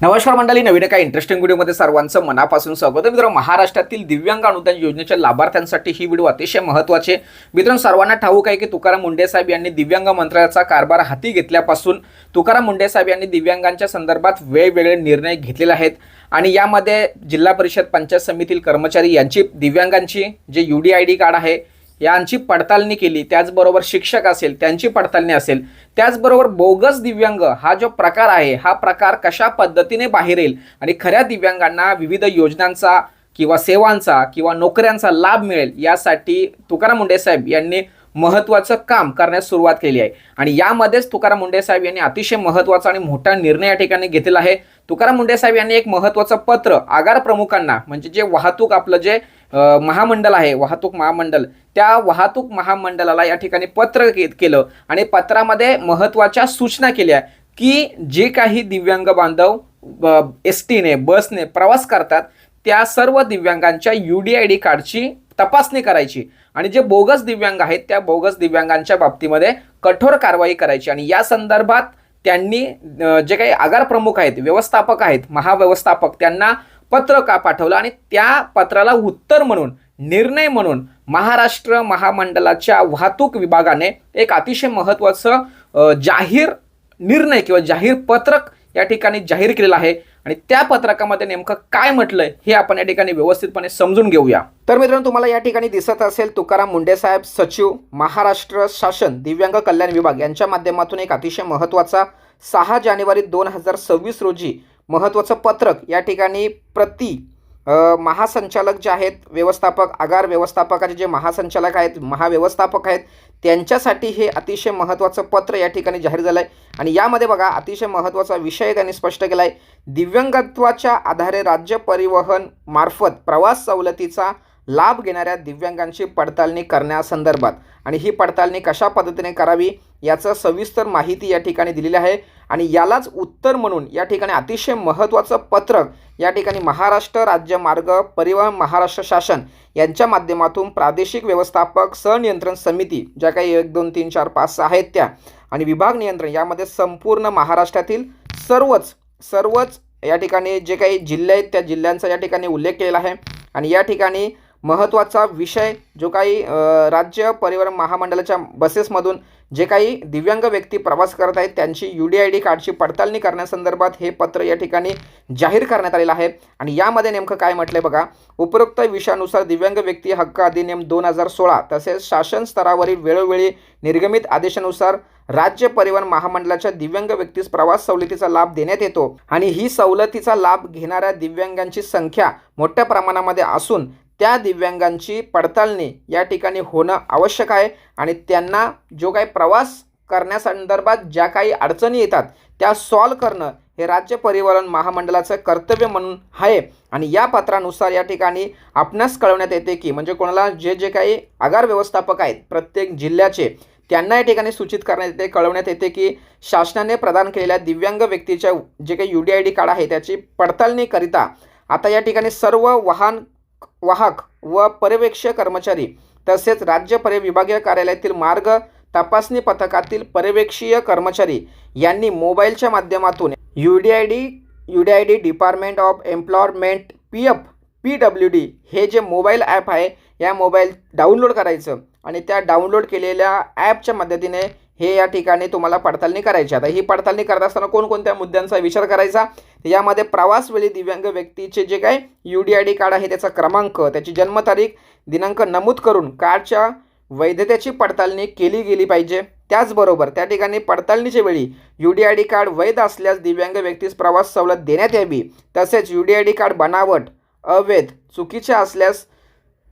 नमस्कार मंडळी नवीन एका इंटरेस्टिंग व्हिडिओमध्ये सर्वांचं मनापासून स्वागत आहे. मित्रांनो महाराष्ट्रातील दिव्यांग अनुदान योजनेच्या लाभार्थ्यांसाठी ही व्हिडिओ अतिशय महत्त्वाचे मित्रांनो सर्वांना ठाऊक आहे की तुकाराम मुंडे साहेब यांनी दिव्यांग मंत्रालयाचा कारभार हाती घेतल्यापासून तुकाराम मुंडे साहेब यांनी दिव्यांगांच्या संदर्भात वेगवेगळे निर्णय घेतलेले आहेत. आणि यामध्ये जिल्हा परिषद पंचायत समितीतील कर्मचारी यांची दिव्यांगांची जे U D I D card आहे यांची पडताळणी केली त्याचबरोबर शिक्षक असेल त्यांची पडताळणी असेल त्याचबरोबर बोगस दिव्यांग हा जो प्रकार आहे हा प्रकार कशा पद्धतीने बाहेर येईल आणि खऱ्या दिव्यांगांना विविध योजनांचा किंवा सेवांचा किंवा नोकऱ्यांचा लाभ मिळेल यासाठी तुकाराम मुंडे साहेब यांनी महत्त्वाचं काम करण्यास सुरुवात केली आहे. आणि यामध्येच तुकाराम मुंडे साहेब यांनी अतिशय महत्त्वाचा आणि मोठा निर्णय या ठिकाणी घेतलेला आहे. तुकाराम मुंडे साहेब यांनी एक महत्त्वाचं पत्र आगार प्रमुखांना म्हणजे जे वाहतूक आपलं जे महामंडल महामंडळ आहे वाहतूक महामंडळ त्या वाहतूक महामंडळाला या ठिकाणी पत्र केलं आणि पत्रामध्ये महत्त्वाच्या सूचना केल्या की जे काही दिव्यांग बांधव एस टीने बसने प्रवास करतात त्या सर्व दिव्यांगांच्या यू डी आय डी कार्डची तपासणी करायची आणि जे बोगस दिव्यांग आहेत त्या बोगस दिव्यांगांच्या बाबतीमध्ये कठोर कारवाई करायची आणि या संदर्भात त्यांनी जे काही आगार प्रमुख आहेत व्यवस्थापक आहेत महाव्यवस्थापक त्यांना पत्र का पाठवलं? आणि त्या पत्राला उत्तर म्हणून निर्णय म्हणून महाराष्ट्र महामंडळाच्या वाहतूक विभागाने एक अतिशय महत्त्वाचं जाहीर निर्णय किंवा जाहीर पत्रक या ठिकाणी जाहीर केलेलं आहे. आणि त्या पत्रकामध्ये नेमकं काय म्हटलंय हे आपण या ठिकाणी व्यवस्थितपणे समजून घेऊया. तर मित्रांनो तुम्हाला या ठिकाणी दिसत असेल तुकाराम मुंडे साहेब सचिव महाराष्ट्र शासन दिव्यांग कल्याण विभाग यांच्या माध्यमातून एक अतिशय महत्त्वाचा सहा जानेवारी दोन हजार सव्वीस रोजी महत्त्वाचं पत्रक या ठिकाणी प्रति महासंचालक जे आहेत व्यवस्थापक आगार व्यवस्थापकाचे जे महासंचालक आहेत महाव्यवस्थापक आहेत त्यांच्यासाठी हे अतिशय महत्त्वाचं पत्र या ठिकाणी जाहीर झालं आहे आणि यामध्ये बघा अतिशय महत्त्वाचा विषय त्यांनी स्पष्ट केला आहे दिव्यांगत्वाच्या आधारे राज्य परिवहन मार्फत प्रवास सवलतीचा लाभ घेणाऱ्या दिव्यांगांची पडताळणी करण्यासंदर्भात. आणि ही पडताळणी कशा पद्धतीने करावी? याचं सविस्तर माहिती या ठिकाणी दिलेली आहे. आणि यालाच उत्तर म्हणून या ठिकाणी अतिशय महत्त्वाचं पत्रक या ठिकाणी महाराष्ट्र राज्य मार्ग परिवहन महाराष्ट्र शासन यांच्या माध्यमातून प्रादेशिक व्यवस्थापक सनियंत्रण समिती ज्या काही एक दोन तीन चार पाच सहा आहेत त्या आणि विभाग नियंत्रण यामध्ये संपूर्ण महाराष्ट्रातील सर्वच सर्वच या ठिकाणी जे काही जिल्हे आहेत त्या जिल्ह्यांचा या ठिकाणी उल्लेख केलेला आहे. आणि या ठिकाणी महत्त्वाचा विषय जो काही राज्य परिवहन महामंडळाच्या बसेसमधून जे काही दिव्यांग व्यक्ती प्रवास करत आहेत त्यांची यू डी आय डी कार्डची पडताळणी करण्यासंदर्भात हे पत्र या ठिकाणी जाहीर करण्यात आलेलं आहे. आणि यामध्ये नेमकं काय म्हटलंय बघा उपरोक्त विषयानुसार दिव्यांग व्यक्ती हक्क अधिनियम दोन हजार सोळा तसेच शासन स्तरावरील वेळोवेळी निर्गमित आदेशानुसार राज्य परिवहन महामंडळाच्या दिव्यांग व्यक्तीस प्रवास सवलतीचा लाभ देण्यात येतो. आणि ही सवलतीचा लाभ घेणाऱ्या दिव्यांगांची संख्या मोठ्या प्रमाणामध्ये असून त्या दिव्यांगांची पडताळणी या ठिकाणी होणं आवश्यक आहे आणि त्यांना जो काही प्रवास करण्यासंदर्भात ज्या काही अडचणी येतात त्या सॉल्व करणं हे राज्य परिवहन महामंडळाचं कर्तव्य म्हणून आहे. आणि या पत्रानुसार या ठिकाणी आपणास कळवण्यात येते की म्हणजे कोणाला जे जे काही आगार व्यवस्थापक आहेत प्रत्येक जिल्ह्याचे त्यांना या ठिकाणी सूचित करण्यात येते कळवण्यात येते की शासनाने प्रदान केलेल्या दिव्यांग व्यक्तीच्या जे काही U D I D card आहे त्याची पडताळणीकरिता आता या ठिकाणी सर्व वाहन वाहक व पर्यवेक्षक कर्मचारी तसेच राज्य पर्य विभागीय कार्यालयातील मार्ग तपासणी पथकातील पर्यवेक्षीय कर्मचारी यांनी मोबाईलच्या माध्यमातून U D I D U D I D department of employment P F P W D हे जे मोबाईल ॲप आहे या मोबाईल डाउनलोड करायचं आणि त्या डाउनलोड केलेल्या ॲपच्या मदतीने हे या ठिकाणी तुम्हाला पडताळणी करायची आता ही पडताळणी करत असताना कोणकोणत्या मुद्द्यांचा विचार करायचा? यामध्ये प्रवासवेळी दिव्यांग व्यक्तीचे जे काय U D I D card आहे त्याचा क्रमांक त्याची जन्मतारीख दिनांक नमूद करून कार्डच्या वैधतेची पडताळणी केली गेली पाहिजे. त्याचबरोबर त्या ठिकाणी पडताळणीच्या वेळी U D I D card वैध असल्यास दिव्यांग व्यक्तीस प्रवास सवलत देण्यात यावी. तसेच U D I D card बनावट अवैध चुकीचे असल्यास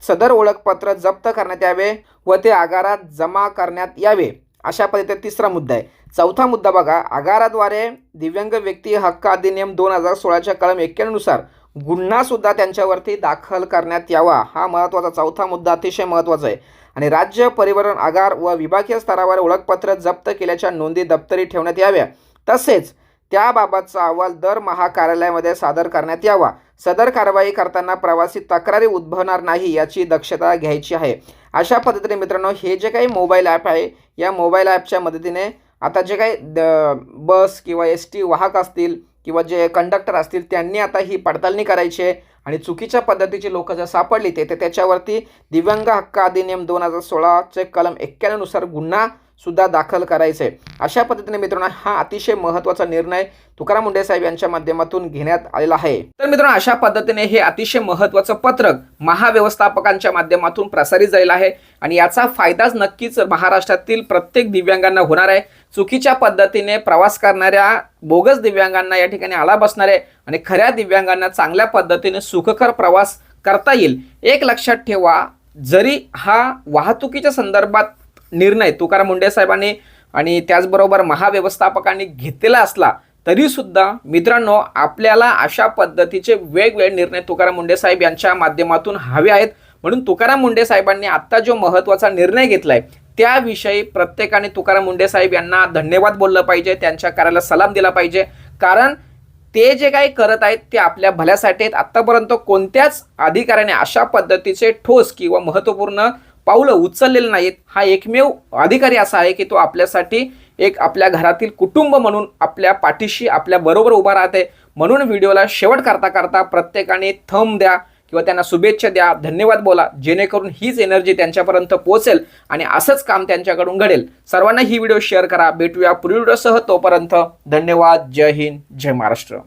सदर ओळखपत्र जप्त करण्यात यावे व ते आगारात जमा करण्यात यावे. अशा पद्धतीने तिसरा मुद्दा आहे. चौथा मुद्दा बघा आगाराद्वारे दिव्यांग व्यक्ती हक्क अधिनियम दोन हजार सोळाच्या कलम एक्क्याण्णवनुसार गुन्हासुद्धा त्यांच्यावरती दाखल करण्यात यावा. हा महत्त्वाचा चौथा मुद्दा अतिशय महत्त्वाचा आहे. आणि राज्य परिवहन आगार व विभागीय स्तरावर ओळखपत्र जप्त केल्याच्या नोंदी दप्तरी ठेवण्यात याव्या. तसेच त्याबाबतचा अहवाल दरमहा कार्यालयामध्ये सादर करण्यात यावा. सदर कारवाई करताना प्रवासी तक्रारी उद्भवणार नाही याची दक्षता घ्यायची आहे. अशा पद्धतीने मित्रांनो हे जे काही मोबाईल ॲप आहे या मोबाईल ॲपच्या मदतीने आता जे काही द- बस किंवा एस टी वाहक असतील किंवा जे कंडक्टर असतील त्यांनी आता ही पडताळणी करायची आहे. आणि चुकीच्या पद्धतीची लोक जर सापडली ते तर त्याच्यावरती दिव्यांग हक्क अधिनियम दोन हजार सोळाचे कलम एक्क्याण्णवनुसार गुन्हा सुद्धा दाखल करायचे. अशा पद्धतीने मित्रांनो हा अतिशय महत्त्वाचा निर्णय तुकाराम मुंडे साहेब यांच्या माध्यमातून घेण्यात आलेला आहे. तर मित्रांनो अशा पद्धतीने हे अतिशय महत्त्वाचं पत्रक महाव्यवस्थापकांच्या माध्यमातून प्रसारित झालेलं आहे. आणि याचा फायदाच नक्कीच महाराष्ट्रातील प्रत्येक दिव्यांगांना होणार आहे. चुकीच्या पद्धतीने प्रवास करणाऱ्या बोगस दिव्यांगांना या ठिकाणी आला बसणारे आणि खऱ्या दिव्यांगांना चांगल्या पद्धतीने सुखकर प्रवास करता येईल. एक लक्षात ठेवा जरी हा वाहतुकीच्या संदर्भात निर्णय तुकाराम मुंडे साहेबांनी आणि त्याचबरोबर महाव्यवस्थापकांनी घेतलेला असला तरी सुद्धा मित्रांनो आपल्याला अशा पद्धतीचे वेगवेगळे निर्णय तुकाराम मुंडे साहेब यांच्या माध्यमातून हवे आहेत. म्हणून तुकाराम मुंडे साहेबांनी आत्ता जो महत्त्वाचा निर्णय घेतला आहे त्याविषयी प्रत्येकाने तुकाराम मुंडे साहेब यांना धन्यवाद बोललं पाहिजे त्यांच्या कार्याला सलाम दिला पाहिजे. कारण ते जे काही करत आहेत ते आपल्या भल्यासाठी आहेत. आत्तापर्यंत कोणत्याच अधिकाऱ्याने अशा पद्धतीचे ठोस किंवा महत्त्वपूर्ण पावलं उचललेलं नाहीत. हा एकमेव अधिकारी असा आहे की तो आपल्यासाठी एक आपल्या घरातील कुटुंब म्हणून आपल्या पाठीशी आपल्या बरोबर उभा राहते. म्हणून व्हिडिओला शेवट करता करता प्रत्येकाने थंब द्या. किंवा त्यांना शुभेच्छा द्या धन्यवाद बोला जेणेकरून हीच एनर्जी त्यांच्यापर्यंत पोहोचेल आणि असंच काम त्यांच्याकडून घडेल. सर्वांना ही व्हिडिओ शेअर करा. भेटूया पुढील व्हिडिओसह तोपर्यंत धन्यवाद. जय हिंद. जय महाराष्ट्र.